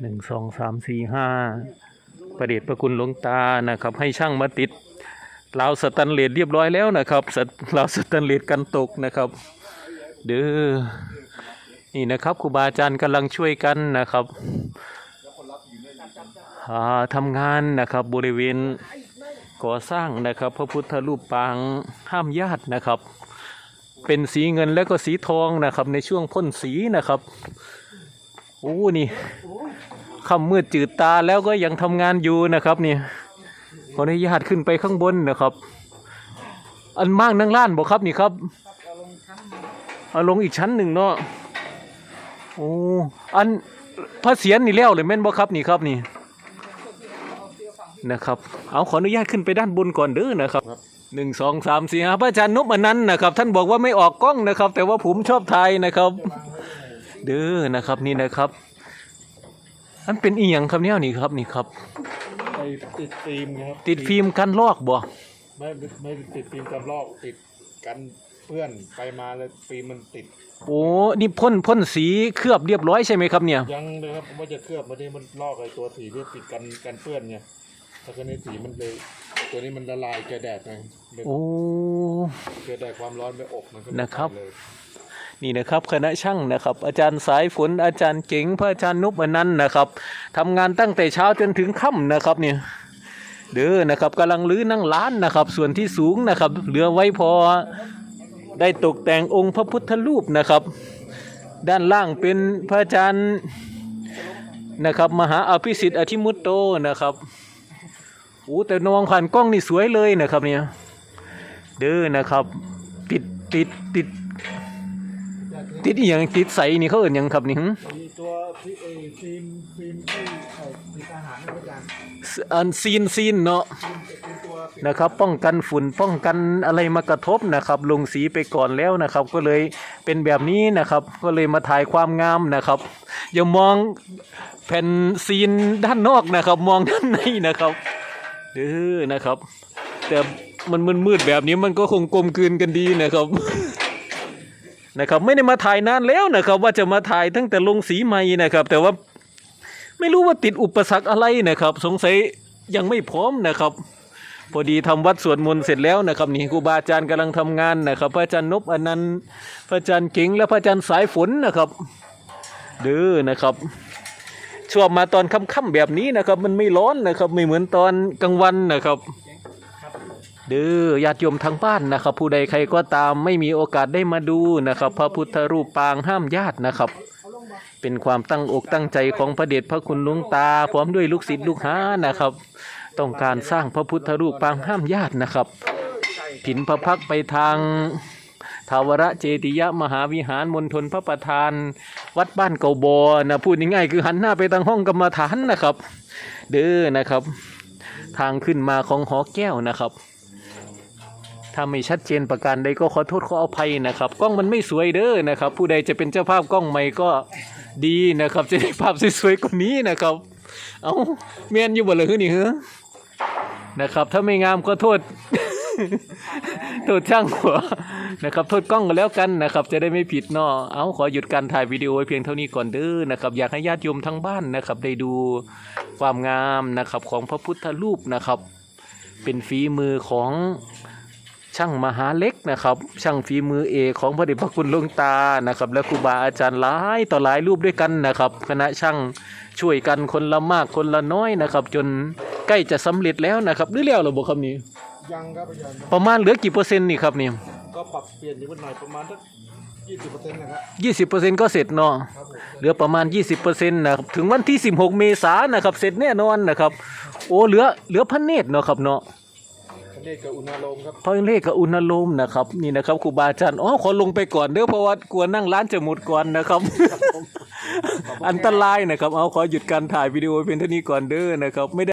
หนึ่งสองสามสี่ห้าประเดชประคุณหลวงตานะครับ ให้ช่างมาติดราวสแตันเลสเรียบร้อยแล้วนะครับสราวสแตันเลสกันตกนะครับ เด้อนี่นะครับครูบาอาจารย์กำลังช่วยกันนะครับทำงานนะครับบริเวณก่อสร้างนะครับ พระพุทธรูปปางห้ามญาตินะครับ เป็นสีเงินแล้วก็สีทองนะครับ ในช่วงพ่นสีนะครับ โอ้นี่ค่ำมืดจืดตาแล้วก็ยังทำงานอยู่นะครับนี่ขออนุญาตขึ้นไปข้างบนนะครับ อันมากนั่งล้านบอกครับนี่ครับเอาลงอีกชั้นหนึ่งเนาะโอ้อันพระเสียรนี่แล้วเลยแม่นบ่ครับนี่ครับนี่นะครับ เอาขออนุญาตขึ้นไปด้านบนก่อนเด้อนะครับหนึ่งสองสามสี่ห้าพระอาจารย์นพอนันต์นะครับ ท่านบอกว่าไม่ออกกล้องนะครับ แต่ว่าผมชอบถ่ายนะครับ เด้อนะครับนี่นะครับอันเป็นอีหยังครับเนี่ยนี่ครับนี่ครับไปติดฟิล์มครับติดฟิล์มกันลอกบ่ไม่ไม่ติดฟิล์มกันลอกติดกันเพื่อนไปมาแล้วฟิล์มมันติด โอ้นี่พ่นพ่นสีเคลือบเรียบร้อยใช่ไหมครับเนี่ยยังเลยครับว่าจะเคลือบมาที่มันลอกไอ้ตัวสีที่ติดกันกันเปื้อนไงแล้วก็ในสีมันเลยตัวนี้มันละลายเจอแดดไงเลยโอ้เจอแดดความร้อนไปอบมันก็นะครับเลย นี่นะครับคณะช่างนะครับ อาจารย์สายฝนอาจารย์เก๋งพระอาจารย์นุบอนันต์นะครับทำงานตั้งแต่เช้าจนถึงค่ำนะครับเนี่ยเด้อนะครับกำลังรื้อนั่งร้านนะครับ ส่วนที่สูงนะครับเหลือไว้พอได้ตกแต่งองค์พระพุทธรูปนะครับ ด้านล่างเป็นพระอาจารย์นะครับ มหาอภิสิทธิ์อธิมุตโตนะครับโอ้แต่นองผ่านกล้องนี่สวยเลยนะครับเนี่ยเด้อนะครับ ติดติดติด ติดอหย่างติดใสนี่เขาเอื่นหยังครับนี่หึมีตัวที่เอฟิล์มฟิล์มที่เอ่ติดอาหารนะอาจารย์อันซีนซีนเนาะเป็นตัวติดนะครับ ป้องกันฝุ่นป้องกันอะไรมากระทบนะครับลงสีไปก่อนแล้วนะครับ ก็เลยเป็นแบบนี้นะครับ ก็เลยมาถ่ายความงามนะครับอย่ามองแผ่นซีนด้านนอกนะครับ มองด้านในนะครับเออนะครับ แต่มันมันมืดแบบนี้มันก็คงกลมกลืนกันดีนะครับ นะครับไม่ได้มาถ่ายนานแล้วนะครับว่าจะมาถ่ายตั้งแต่ลงสีใหม่นะครับ แต่ว่าไม่รู้ว่าติดอุปสรรคอะไรนะครับ สงสัยยังไม่พร้อมนะครับ พอดีทำวัดสวดมนต์เสร็จแล้วนะครับนี่ครูบาอาจารย์กำลังทำงานนะครับ พระอาจารย์นพอนันต์พระอาจารย์เก่งและพระอาจารย์สายฝนนะครับเด้อนะครับชอบมาตอนค่ำๆแบบนี้นะครับ มันไม่ร้อนนะครับ ไม่เหมือนตอนกลางวันนะครับ เด้อญาติโยมทางบ้านนะครับ ผู้ใดใครก็ตามไม่มีโอกาสได้มาดูนะครับ พระพุทธรูปปางห้ามญาตินะครับ เป็นความตั้งอกตั้งใจของพระเดชพระคุณหลวงตา พร้อมด้วยลูกศิษย์ลูกหานะครับ ต้องการสร้างพระพุทธรูปปางห้ามญาตินะครับ ผินพระพักไปทางทาวรเจติยมหาวิหารมณฑลพระประธาน วัดบ้านเก่าบอนะพูดง่ายๆคือหันหน้าไปทางห้องกรรมฐานนะครับ เด้อนะครับ ทางขึ้นมาของหอแก้วนะครับ ถ้าไม่ชัดเจนประการใดก็ขอโทษขออภัยนะครับกล้องมันไม่สวยเด้อนะครับ ผู้ใดจะเป็นเจ้าภาพกล้องใหม่ก็ดีนะครับ จะได้ภาพสวยๆกว่านี้นะครับ เอาเมียนอยู่บ่เลยนี่เหรอนะครับ ถ้าไม่งามก็โทษโทษช่างหัวนะครับโทษกล้องก็แล้วกันนะครับ จะได้ไม่ผิดเนาะเอาขอหยุดการถ่ายวิดีโอไว้เพียงเท่านี้ก่อนเด้อนะครับ อยากให้ญาติโยมทั้งบ้านนะครับ ได้ดูความงามนะครับของพระพุทธรูปนะครับ เป็นฝีมือของ ช่างมหาเล็กนะครับ ช่างฝีมือเอกของพระเดชพระคุณหลวงตานะครับ และครูบาอาจารย์หลายต่อหลายรูปด้วยกันนะครับ คณะช่างช่วยกันคนละมากคนละน้อยนะครับ จนใกล้จะสำเร็จแล้วนะครับหรือแล้วเหรือบ่ครับนี่ยังครับอาจารย์ประมาณเหลือกี่เปอร์เซ็นต์นี่ครับนี่ก็ปรับเปลี่ยนนิดหน่อยประมาณสักยี่สิบเปอร์เซ็นต์นะครับยี่สิบเปอร์เซ็นต์ก็เสร็จเนาะครับผมเหลือประมาณ 20%นะครับถึงวันที่ 16 เมษายนนะครับ เสร็จแน่นอนนะครับ โอ้เหลือเหลือพันเนตรเนาะครับเนาะ คันเดชกับอุณาโลมครับพระเลขกับอุณโลมนะครับ นี่นะครับครูบาอาจารย์อ๋อขอลงไปก่อนเด้อเพราะว่ากลัวนั่งร้านจะหมดก่อนนะครับ อันตรายนะครับ เอาขอหยุดการถ่ายวิดีโอเพียงเท่านี้ก่อนเด้อนะครับไม่ได้